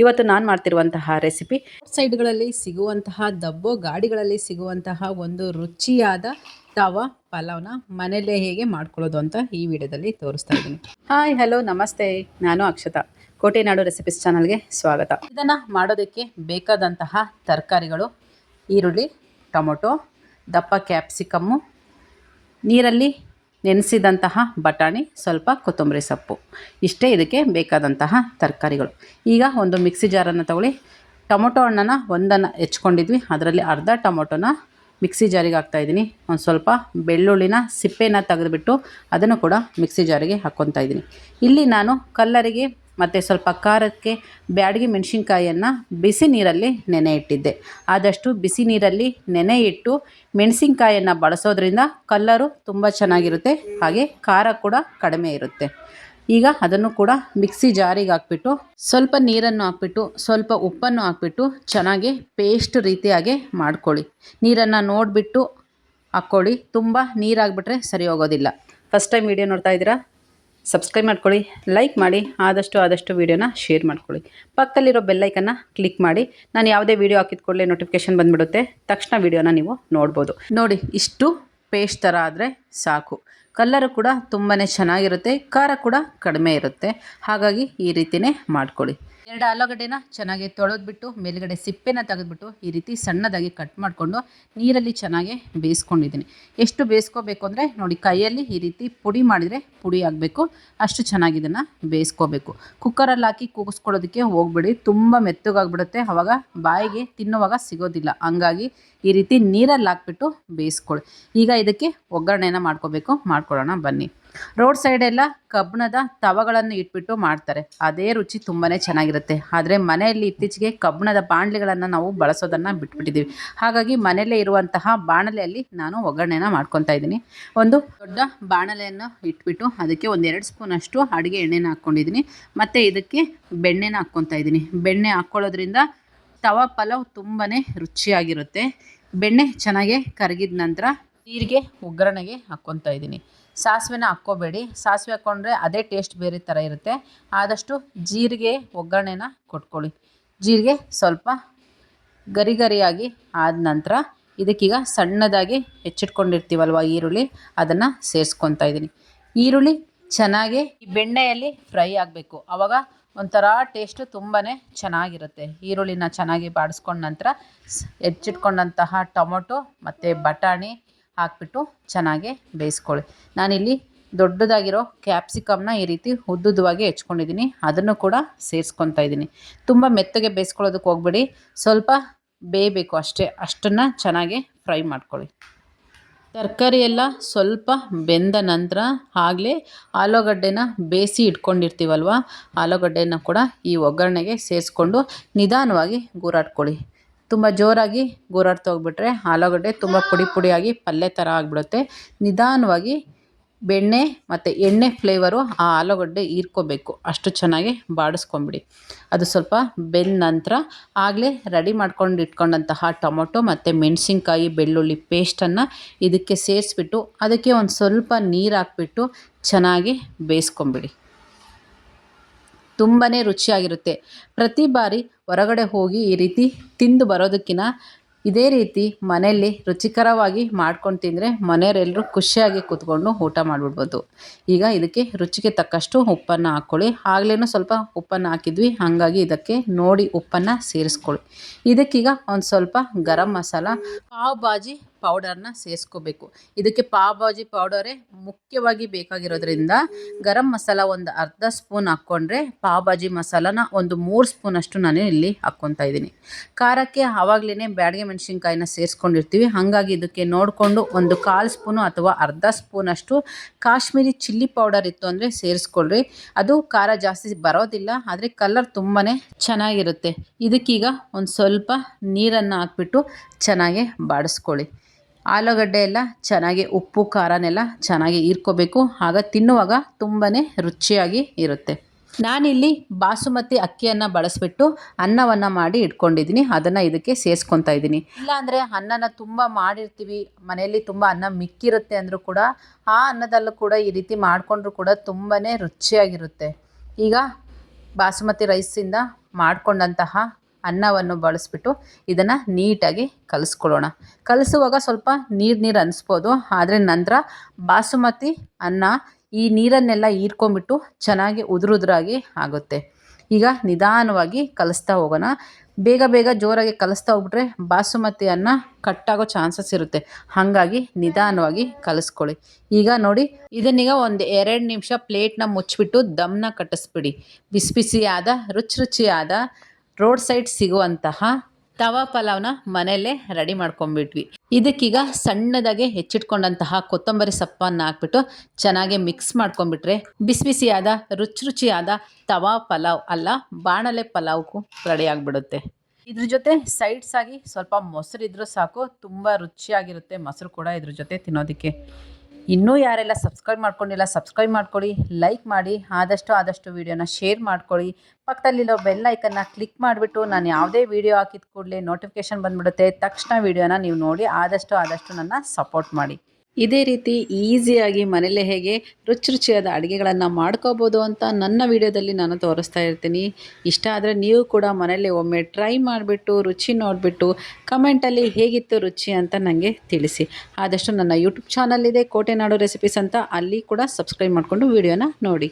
ಇವತ್ತು ನಾನು ಮಾಡ್ತಿರುವಂತಹ ರೆಸಿಪಿ ಸೈಡ್ಗಳಲ್ಲಿ ಸಿಗುವಂತಹ ದಬ್ಬೋ ಗಾಡಿಗಳಲ್ಲಿ ಸಿಗುವಂತಹ ಒಂದು ರುಚಿಯಾದ ತವಾ ಪಲಾವ್ನ ಮನೆಯಲ್ಲೇ ಹೇಗೆ ಮಾಡ್ಕೊಳ್ಳೋದು ಅಂತ ಈ ವಿಡಿಯೋದಲ್ಲಿ ತೋರಿಸ್ತಾ ಇದ್ದೀನಿ. ಹಾಯ್ ಹಲೋ ನಮಸ್ತೆ. ನಾನು ಅಕ್ಷತಾ. ಕೋಟೆನಾಡು ರೆಸಿಪೀಸ್ ಚಾನಲ್ಗೆ ಸ್ವಾಗತ. ಇದನ್ನು ಮಾಡೋದಕ್ಕೆ ಬೇಕಾದಂತಹ ತರಕಾರಿಗಳು ಈರುಳ್ಳಿ ಟೊಮೊಟೊ ದಪ್ಪ ಕ್ಯಾಪ್ಸಿಕಮ್ಮು ನೀರಲ್ಲಿ ನೆನೆಸಿದಂತಹ ಬಟಾಣಿ, ಸ್ವಲ್ಪ ಕೊತ್ತಂಬರಿ ಸೊಪ್ಪು. ಇಷ್ಟೇ ಇದಕ್ಕೆ ಬೇಕಾದಂತಹ ತರಕಾರಿಗಳು. ಈಗ ಒಂದು ಮಿಕ್ಸಿ ಜಾರನ್ನು ತಗೊಳ್ಳಿ. ಟೊಮೊಟೊ ಹಣ್ಣನ್ನು ಒಂದನ್ನು ಹೆಚ್ಕೊಂಡಿದ್ವಿ. ಅದರಲ್ಲಿ ಅರ್ಧ ಟೊಮೊಟೊನ ಮಿಕ್ಸಿ ಜಾರಿಗೆ ಹಾಕ್ತಾಯಿದ್ದೀನಿ ಒಂದು ಸ್ವಲ್ಪ ಬೆಳ್ಳುಳ್ಳಿನ ಸಿಪ್ಪೆನ ತೆಗೆದುಬಿಟ್ಟು ಅದನ್ನು ಕೂಡ ಮಿಕ್ಸಿ ಜಾರಿಗೆ ಹಾಕ್ಕೊತಾ ಇದ್ದೀನಿ. ಇಲ್ಲಿ ನಾನು ಕಲ್ಲರಿಗೆ ಮತ್ತು ಸ್ವಲ್ಪ ಖಾರಕ್ಕೆ ಬ್ಯಾಡಗಿ ಮೆಣಸಿನ್ಕಾಯಿಯನ್ನು ಬಿಸಿ ನೀರಲ್ಲಿ ನೆನೆ ಇಟ್ಟಿದ್ದೆ. ಆದಷ್ಟು ಬಿಸಿ ನೀರಲ್ಲಿ ನೆನೆ ಇಟ್ಟು ಮೆಣಸಿನ್ಕಾಯನ್ನು ಬಳಸೋದ್ರಿಂದ ಕಲ್ಲರು ತುಂಬ ಚೆನ್ನಾಗಿರುತ್ತೆ, ಹಾಗೆ ಖಾರ ಕೂಡ ಕಡಿಮೆ ಇರುತ್ತೆ. ಈಗ ಅದನ್ನು ಕೂಡ ಮಿಕ್ಸಿ ಜಾರಿಗೆ ಹಾಕ್ಬಿಟ್ಟು ಸ್ವಲ್ಪ ನೀರನ್ನು ಹಾಕ್ಬಿಟ್ಟು, ಸ್ವಲ್ಪ ಉಪ್ಪನ್ನು ಹಾಕ್ಬಿಟ್ಟು ಚೆನ್ನಾಗಿ ಪೇಸ್ಟ್ ರೀತಿಯಾಗಿ ಮಾಡ್ಕೊಳ್ಳಿ. ನೀರನ್ನು ನೋಡಿಬಿಟ್ಟು ಹಾಕ್ಕೊಳ್ಳಿ. ತುಂಬ ನೀರಾಗ್ಬಿಟ್ರೆ ಸರಿ ಹೋಗೋದಿಲ್ಲ. ಫಸ್ಟ್ ಟೈಮ್ ವಿಡಿಯೋ ನೋಡ್ತಾ ಇದ್ದೀರಾ? ಸಬ್ಸ್ಕ್ರೈಬ್ ಮಾಡ್ಕೊಳ್ಳಿ ಲೈಕ್ ಮಾಡಿ, ಆದಷ್ಟು ಆದಷ್ಟು ವೀಡಿಯೋನ ಶೇರ್ ಮಾಡ್ಕೊಳ್ಳಿ. ಪಕ್ಕದಲ್ಲಿರೋ ಬೆಲ್ಲೈಕನ್ನು ಕ್ಲಿಕ್ ಮಾಡಿ. ನಾನು ಯಾವುದೇ ವೀಡಿಯೋ ಹಾಕಿದ ಕೂಡಲೇ ನೋಟಿಫಿಕೇಶನ್ ಬಂದುಬಿಡುತ್ತೆ. ತಕ್ಷಣ ವೀಡಿಯೋನ ನೀವು ನೋಡ್ಬೋದು. ನೋಡಿ, ಇಷ್ಟು ಪೇಸ್ಟ್ ಥರ ಆದರೆ ಸಾಕು. ಕಲ್ಲರು ಕೂಡ ತುಂಬಾ ಚೆನ್ನಾಗಿರುತ್ತೆ, ಖಾರ ಕೂಡ ಕಡಿಮೆ ಇರುತ್ತೆ. ಹಾಗಾಗಿ ಈ ರೀತಿಯೇ ಮಾಡ್ಕೊಳ್ಳಿ. ಎರಡು ಆಲೂಗಡ್ಡೆನ ಚೆನ್ನಾಗಿ ತೊಳೆದ್ಬಿಟ್ಟು ಮೇಲುಗಡೆ ಸಿಪ್ಪೆನ ತೆಗೆದ್ಬಿಟ್ಟು ಈ ರೀತಿ ಸಣ್ಣದಾಗಿ ಕಟ್ ಮಾಡಿಕೊಂಡು ನೀರಲ್ಲಿ ಚೆನ್ನಾಗಿ ಬೇಯಿಸ್ಕೊಂಡಿದ್ದೀನಿ. ಎಷ್ಟು ಬೇಯಿಸ್ಕೋಬೇಕು ಅಂದರೆ ನೋಡಿ ಕೈಯಲ್ಲಿ ಈ ರೀತಿ ಪುಡಿ ಮಾಡಿದರೆ ಪುಡಿ ಆಗಬೇಕು. ಅಷ್ಟು ಚೆನ್ನಾಗಿ ಇದನ್ನು ಬೇಯಿಸ್ಕೋಬೇಕು. ಕುಕ್ಕರಲ್ಲಿ ಹಾಕಿ ಕೂಗಿಸ್ಕೊಳ್ಳೋದಕ್ಕೆ ಹೋಗ್ಬೇಡಿ. ತುಂಬ ಮೆತ್ತಗಾಗ್ಬಿಡುತ್ತೆ. ಆವಾಗ ಬಾಯಿಗೆ ತಿನ್ನುವಾಗ ಸಿಗೋದಿಲ್ಲ. ಹಂಗಾಗಿ ಈ ರೀತಿ ನೀರಲ್ಲಿ ಹಾಕ್ಬಿಟ್ಟು ಬೇಯಿಸ್ಕೊಳ್ಳಿ. ಈಗ ಇದಕ್ಕೆ ಒಗ್ಗರಣೆನ ಮಾಡ್ಕೋಬೇಕು. ಮಾಡ್ಕೊಳ್ಳೋಣ ಬನ್ನಿ. ರೋಡ್ ಸೈಡೆಲ್ಲ ಕಬ್ಬಣದ ತವಗಳನ್ನು ಇಟ್ಬಿಟ್ಟು ಮಾಡ್ತಾರೆ. ಅದೇ ರುಚಿ ತುಂಬಾ ಚೆನ್ನಾಗಿರುತ್ತೆ. ಆದರೆ ಮನೆಯಲ್ಲಿ ಇತ್ತೀಚೆಗೆ ಕಬ್ಬಣದ ಬಾಣಲೆಗಳನ್ನು ನಾವು ಬಳಸೋದನ್ನು ಬಿಟ್ಬಿಟ್ಟಿದ್ದೀವಿ ಹಾಗಾಗಿ ಮನೆಯಲ್ಲೇ ಇರುವಂತಹ ಬಾಣಲೆಯಲ್ಲಿ ನಾನು ಒಗ್ಗರಣೆನ ಮಾಡ್ಕೊತಾ ಇದ್ದೀನಿ. ಒಂದು ದೊಡ್ಡ ಬಾಣಲೆಯನ್ನು ಇಟ್ಬಿಟ್ಟು ಅದಕ್ಕೆ ಒಂದೆರಡು ಸ್ಪೂನಷ್ಟು ಅಡುಗೆ ಎಣ್ಣೆನ ಹಾಕ್ಕೊಂಡಿದ್ದೀನಿ. ಮತ್ತು ಇದಕ್ಕೆ ಬೆಣ್ಣೆನ ಹಾಕ್ಕೊತಾ ಇದ್ದೀನಿ. ಬೆಣ್ಣೆ ಹಾಕ್ಕೊಳ್ಳೋದ್ರಿಂದ ತವಾ ಪಲಾವ್ ತುಂಬಾ ರುಚಿಯಾಗಿರುತ್ತೆ. ಬೆಣ್ಣೆ ಚೆನ್ನಾಗೆ ಕರಗಿದ ನಂತರ ನೀರಿಗೆ ಒಗ್ಗರಣೆಗೆ ಹಾಕ್ಕೊತಾ ಇದ್ದೀನಿ. ಸಾಸಿವೆನ ಹಾಕ್ಕೋಬೇಡಿ. ಸಾಸಿವೆ ಹಾಕ್ಕೊಂಡ್ರೆ ಅದೇ ಟೇಸ್ಟ್ ಬೇರೆ ಥರ ಇರುತ್ತೆ. ಆದಷ್ಟು ಜೀರಿಗೆ, ಒಗ್ಗರಣೆನ ಕೊಟ್ಕೊಳ್ಳಿ. ಜೀರಿಗೆ ಸ್ವಲ್ಪ ಗರಿ ಗರಿಯಾಗಿ ಆದ ನಂತರ ಇದಕ್ಕೀಗ ಸಣ್ಣದಾಗಿ ಹೆಚ್ಚಿಟ್ಕೊಂಡಿರ್ತೀವಲ್ವ ಈರುಳ್ಳಿ? ಅದನ್ನು ಸೇರಿಸ್ಕೊತಾ ಇದ್ದೀನಿ ಈರುಳ್ಳಿ ಚೆನ್ನಾಗಿ ಈ ಬೆಣ್ಣೆಯಲ್ಲಿ ಫ್ರೈ ಆಗಬೇಕು. ಆವಾಗ ಒಂಥರ ಟೇಸ್ಟು ತುಂಬಾ ಚೆನ್ನಾಗಿರುತ್ತೆ. ಈರುಳ್ಳಿನ ಚೆನ್ನಾಗಿ ಬಾಡಿಸ್ಕೊಂಡ ನಂತರ ಹೆಚ್ಚಿಟ್ಕೊಂಡಂತಹ ಟೊಮೊಟೊ ಮತ್ತು ಬಟಾಣಿ ಹಾಕ್ಬಿಟ್ಟು ಚೆನ್ನಾಗಿ ಬೇಯಿಸ್ಕೊಳ್ಳಿ. ನಾನಿಲ್ಲಿ ದೊಡ್ಡದಾಗಿರೋ ಕ್ಯಾಪ್ಸಿಕಮ್ನ ಈ ರೀತಿ ಉದ್ದುದ್ದವಾಗಿ ಹೆಚ್ಕೊಂಡಿದ್ದೀನಿ. ಅದನ್ನು ಕೂಡ ಸೇರಿಸ್ಕೊತಾ ಇದ್ದೀನಿ. ತುಂಬ ಮೆತ್ತಗೆ ಬೇಯಿಸ್ಕೊಳ್ಳೋದಕ್ಕೆ ಹೋಗ್ಬೇಡಿ. ಸ್ವಲ್ಪ ಬೇಯಬೇಕು ಅಷ್ಟೇ. ಅಷ್ಟನ್ನು ಚೆನ್ನಾಗಿ ಫ್ರೈ ಮಾಡ್ಕೊಳ್ಳಿ. ತರಕಾರಿ ಎಲ್ಲ ಸ್ವಲ್ಪ ಬೆಂದ ನಂತರ ಆಗಲೇ ಆಲೂಗಡ್ಡೆನ ಬೇಯಿಸಿ ಇಟ್ಕೊಂಡಿರ್ತೀವಲ್ವ? ಆಲೂಗಡ್ಡೆನ ಕೂಡ ಈ ಒಗ್ಗರಣೆಗೆ ಸೇರಿಸ್ಕೊಂಡು ನಿಧಾನವಾಗಿ ಗೂರಾಡ್ಕೊಳ್ಳಿ. ತುಂಬ ಜೋರಾಗಿ ಗೋರಾಡ್ತಾ ಹೋಗ್ಬಿಟ್ರೆ ಆಲೂಗಡ್ಡೆ ತುಂಬ ಪುಡಿ ಪುಡಿಯಾಗಿ ಪಲ್ಯ ಥರ ಆಗಿಬಿಡುತ್ತೆ. ನಿಧಾನವಾಗಿ ಬೆಣ್ಣೆ ಮತ್ತು ಎಣ್ಣೆ ಫ್ಲೇವರು ಆ ಆಲೂಗಡ್ಡೆ ಹೀರ್ಕೋಬೇಕು. ಅಷ್ಟು ಚೆನ್ನಾಗಿ ಬಾಡಿಸ್ಕೊಂಬಿಡಿ ಅದು ಸ್ವಲ್ಪ ಬೆಂದ ನಂತರ ಆಗಲೇ ರೆಡಿ ಮಾಡ್ಕೊಂಡು ಇಟ್ಕೊಂಡಂತಹ ಟೊಮೊಟೊ ಮತ್ತು ಮೆಣಸಿನ್ಕಾಯಿ, ಬೆಳ್ಳುಳ್ಳಿ ಪೇಸ್ಟನ್ನು ಇದಕ್ಕೆ ಸೇರಿಸ್ಬಿಟ್ಟು ಅದಕ್ಕೆ ಒಂದು ಸ್ವಲ್ಪ ನೀರು ಹಾಕ್ಬಿಟ್ಟು ಚೆನ್ನಾಗಿ ಬೇಯಿಸ್ಕೊಂಬಿಡಿ ತುಂಬಾ ರುಚಿಯಾಗಿರುತ್ತೆ. ಪ್ರತಿ ಬಾರಿ ಹೊರಗಡೆ ಹೋಗಿ ಈ ರೀತಿ ತಿಂದು ಬರೋದಕ್ಕಿಂತ ಇದೇ ರೀತಿ ಮನೆಯಲ್ಲಿ ರುಚಿಕರವಾಗಿ ಮಾಡ್ಕೊಂಡು ತಿಂದರೆ ಮನೆಯವರೆಲ್ಲರೂ ಖುಷಿಯಾಗಿ ಕೂತ್ಕೊಂಡು ಊಟ ಮಾಡಿಬಿಡ್ಬೋದು. ಈಗ ಇದಕ್ಕೆ ರುಚಿಗೆ ತಕ್ಕಷ್ಟು ಉಪ್ಪನ್ನು ಹಾಕ್ಕೊಳ್ಳಿ ಆಗಲೇ ಸ್ವಲ್ಪ ಉಪ್ಪನ್ನು ಹಾಕಿದ್ವಿ. ಹಾಗಾಗಿ ಇದಕ್ಕೆ ನೋಡಿ ಉಪ್ಪನ್ನು ಸೇರಿಸ್ಕೊಳ್ಳಿ. ಇದಕ್ಕೀಗ ಒಂದು ಸ್ವಲ್ಪ ಗರಂ ಮಸಾಲ, ಪಾವ್ ಭಾಜಿ ಪೌಡರ್ನ ಸೇರಿಸ್ಕೋಬೇಕು ಇದಕ್ಕೆ ಪಾವ್ ಭಾಜಿ ಪೌಡರೇ ಮುಖ್ಯವಾಗಿ ಬೇಕಾಗಿರೋದ್ರಿಂದ ಗರಂ ಮಸಾಲ ಒಂದು ಅರ್ಧ ಸ್ಪೂನ್ ಹಾಕ್ಕೊಂಡ್ರೆ ಪಾವ್ ಭಾಜಿ ಮಸಾಲನ ಒಂದು ಮೂರು ಸ್ಪೂನಷ್ಟು ನಾನು ಇಲ್ಲಿ ಹಾಕ್ಕೊತಾ ಇದ್ದೀನಿ. ಖಾರಕ್ಕೆ ಆವಾಗಲೇ ಬ್ಯಾಡಿಗೆ ಮೆಣಸಿನ್ಕಾಯಿನ ಸೇರಿಸ್ಕೊಂಡಿರ್ತೀವಿ ಹಾಗಾಗಿ ಇದಕ್ಕೆ ನೋಡಿಕೊಂಡು ಒಂದು ಕಾಲು ಸ್ಪೂನು ಅಥವಾ ಅರ್ಧ ಸ್ಪೂನಷ್ಟು ಕಾಶ್ಮೀರಿ ಚಿಲ್ಲಿ ಪೌಡರ್ ಇತ್ತು ಅಂದರೆ ಸೇರಿಸ್ಕೊಳ್ರಿ. ಅದು ಖಾರ ಜಾಸ್ತಿ ಬರೋದಿಲ್ಲ, ಆದರೆ ಕಲರ್ ತುಂಬಾ ಚೆನ್ನಾಗಿರುತ್ತೆ. ಇದಕ್ಕೀಗ ಒಂದು ಸ್ವಲ್ಪ ನೀರನ್ನು ಹಾಕ್ಬಿಟ್ಟು ಚೆನ್ನಾಗಿ ಬಾಡಿಸ್ಕೊಳ್ಳಿ. ಆಲೂಗಡ್ಡೆ ಎಲ್ಲ ಚೆನ್ನಾಗಿ ಉಪ್ಪು ಖಾರನೆಲ್ಲ ಚೆನ್ನಾಗಿ ಹೀರ್ಕೋಬೇಕು. ಆಗ ತಿನ್ನುವಾಗ ತುಂಬಾ ರುಚಿಯಾಗಿ ಇರುತ್ತೆ. ನಾನಿಲ್ಲಿ ಬಾಸುಮತಿ ಅಕ್ಕಿಯನ್ನು ಬಳಸಿಬಿಟ್ಟು ಅನ್ನವನ್ನು ಮಾಡಿ ಇಟ್ಕೊಂಡಿದ್ದೀನಿ. ಅದನ್ನು ಇದಕ್ಕೆ ಸೇರಿಸ್ಕೊತಾ ಇದ್ದೀನಿ. ಇಲ್ಲಾಂದರೆ ಅನ್ನನ ತುಂಬ ಮಾಡಿರ್ತೀವಿ. ಮನೆಯಲ್ಲಿ ತುಂಬ ಅನ್ನ ಮಿಕ್ಕಿರುತ್ತೆ ಅಂದರೂ ಕೂಡ ಆ ಅನ್ನದಲ್ಲೂ ಕೂಡ ಈ ರೀತಿ ಮಾಡಿಕೊಂಡ್ರೂ ಕೂಡ ತುಂಬಾ ರುಚಿಯಾಗಿರುತ್ತೆ. ಈಗ ಬಾಸುಮತಿ ರೈಸಿಂದ ಮಾಡಿಕೊಂಡಂತಹ ಅನ್ನವನ್ನು ಬಳಸ್ಬಿಟ್ಟು ಇದನ್ನು ನೀಟಾಗಿ ಕಲಿಸ್ಕೊಳ್ಳೋಣ. ಕಲಿಸುವಾಗ ಸ್ವಲ್ಪ ನೀರು ನೀರು ಅನಿಸ್ಬೋದು. ಆದರೆ ನಂತರ ಬಾಸುಮತಿ ಅನ್ನ ಈ ನೀರನ್ನೆಲ್ಲ ಹೀರ್ಕೊಂಬಿಟ್ಟು ಚೆನ್ನಾಗಿ ಉದುರುದ್ರಾಗಿ ಆಗುತ್ತೆ. ಈಗ ನಿಧಾನವಾಗಿ ಕಲಿಸ್ತಾ ಹೋಗೋಣ. ಬೇಗ ಬೇಗ ಜೋರಾಗಿ ಕಲಿಸ್ತಾ ಹೋಗ್ಬಿಟ್ರೆ ಬಾಸುಮತಿ ಅನ್ನ ಕಟ್ಟಾಗೋ ಚಾನ್ಸಸ್ ಇರುತ್ತೆ. ಹಾಗಾಗಿ ನಿಧಾನವಾಗಿ ಕಲಿಸ್ಕೊಳ್ಳಿ. ಈಗ ನೋಡಿ, ಇದನ್ನೀಗ ಒಂದು ಎರಡು ನಿಮಿಷ ಪ್ಲೇಟ್ನ ಮುಚ್ಚಿಬಿಟ್ಟು ದಮ್ನ ಕಟ್ಟಿಸ್ಬಿಡಿ. ಬಿಸಿ ಬಿಸಿಯಾದ, ರುಚಿ ರುಚಿಯಾದ ರೋಡ್ ಸೈಡ್ ಸಿಗುವಂತಹ ತವಾ ಪಲಾವ್ನ ಮನೆಯಲ್ಲೇ ರೆಡಿ ಮಾಡ್ಕೊಂಡ್ಬಿಟ್ವಿ. ಇದಕ್ಕೀಗ ಸಣ್ಣದಾಗಿ ಹೆಚ್ಚಿಟ್ಕೊಂಡಂತಹ ಕೊತ್ತಂಬರಿ ಸೊಪ್ಪನ್ನು ಹಾಕ್ಬಿಟ್ಟು ಚೆನ್ನಾಗಿ ಮಿಕ್ಸ್ ಮಾಡ್ಕೊಂಡ್ಬಿಟ್ರೆ ಬಿಸಿ ಬಿಸಿಯಾದ, ರುಚಿ ರುಚಿಯಾದ ತವಾ ಪಲಾವ್ ಅಲ್ಲ, ಬಾಣಲೆ ಪಲಾವ್ಗೂ ರೆಡಿ ಆಗಿಬಿಡುತ್ತೆ. ಇದ್ರ ಜೊತೆ ಸೈಡ್ಸ್ ಆಗಿ ಸ್ವಲ್ಪ ಮೊಸರು ಇದ್ರೂ ಸಾಕು, ತುಂಬ ರುಚಿಯಾಗಿರುತ್ತೆ ಮೊಸರು ಕೂಡ ಇದ್ರ ಜೊತೆ ತಿನ್ನೋದಕ್ಕೆ. ಇನ್ನೂ ಯಾರೆಲ್ಲ ಸಬ್ಸ್ಕ್ರೈಬ್ ಮಾಡ್ಕೊಂಡಿಲ್ಲ ಸಬ್ಸ್ಕ್ರೈಬ್ ಮಾಡ್ಕೊಳ್ಳಿ ಲೈಕ್ ಮಾಡಿ, ಆದಷ್ಟು ಆದಷ್ಟು ವೀಡಿಯೋನ ಶೇರ್ ಮಾಡ್ಕೊಳ್ಳಿ. ಪಕ್ಕದಲ್ಲಿರೋ ಬೆಲ್ ಐಕನ್ನ ಕ್ಲಿಕ್ ಮಾಡಿಬಿಟ್ಟು ನಾನು ಯಾವುದೇ ವೀಡಿಯೋ ಹಾಕಿದ ಕೂಡಲೇ ನೋಟಿಫಿಕೇಷನ್ ಬಂದ್ಬಿಡುತ್ತೆ. ತಕ್ಷಣ ವೀಡಿಯೋನ ನೀವು ನೋಡಿ, ಆದಷ್ಟು ಆದಷ್ಟು ನನ್ನ ಸಪೋರ್ಟ್ ಮಾಡಿ. ಇದೇ ರೀತಿ ಈಸಿಯಾಗಿ ಮನೆಯಲ್ಲೇ ಹೇಗೆ ರುಚಿ ರುಚಿಯಾದ ಅಡುಗೆಗಳನ್ನು ಮಾಡ್ಕೋಬೋದು ಅಂತ ನನ್ನ ವಿಡಿಯೋದಲ್ಲಿ ನಾನು ತೋರಿಸ್ತಾ ಇರ್ತೀನಿ. ಇಷ್ಟ ಆದರೆ ನೀವು ಕೂಡ ಮನೆಯಲ್ಲೇ ಒಮ್ಮೆ ಟ್ರೈ ಮಾಡಿಬಿಟ್ಟು, ರುಚಿ ನೋಡಿಬಿಟ್ಟು ಕಮೆಂಟಲ್ಲಿ ಹೇಗಿತ್ತು ರುಚಿ ಅಂತ ನನಗೆ ತಿಳಿಸಿ. ಆದಷ್ಟು ನನ್ನ ಯೂಟ್ಯೂಬ್ ಚಾನಲ್ ಇದೆ, ಕೋಟೆನಾಡು ರೆಸಿಪೀಸ್ ಅಂತ, ಅಲ್ಲಿ ಕೂಡ ಸಬ್ಸ್ಕ್ರೈಬ್ ಮಾಡಿಕೊಂಡು ವಿಡಿಯೋನ ನೋಡಿ.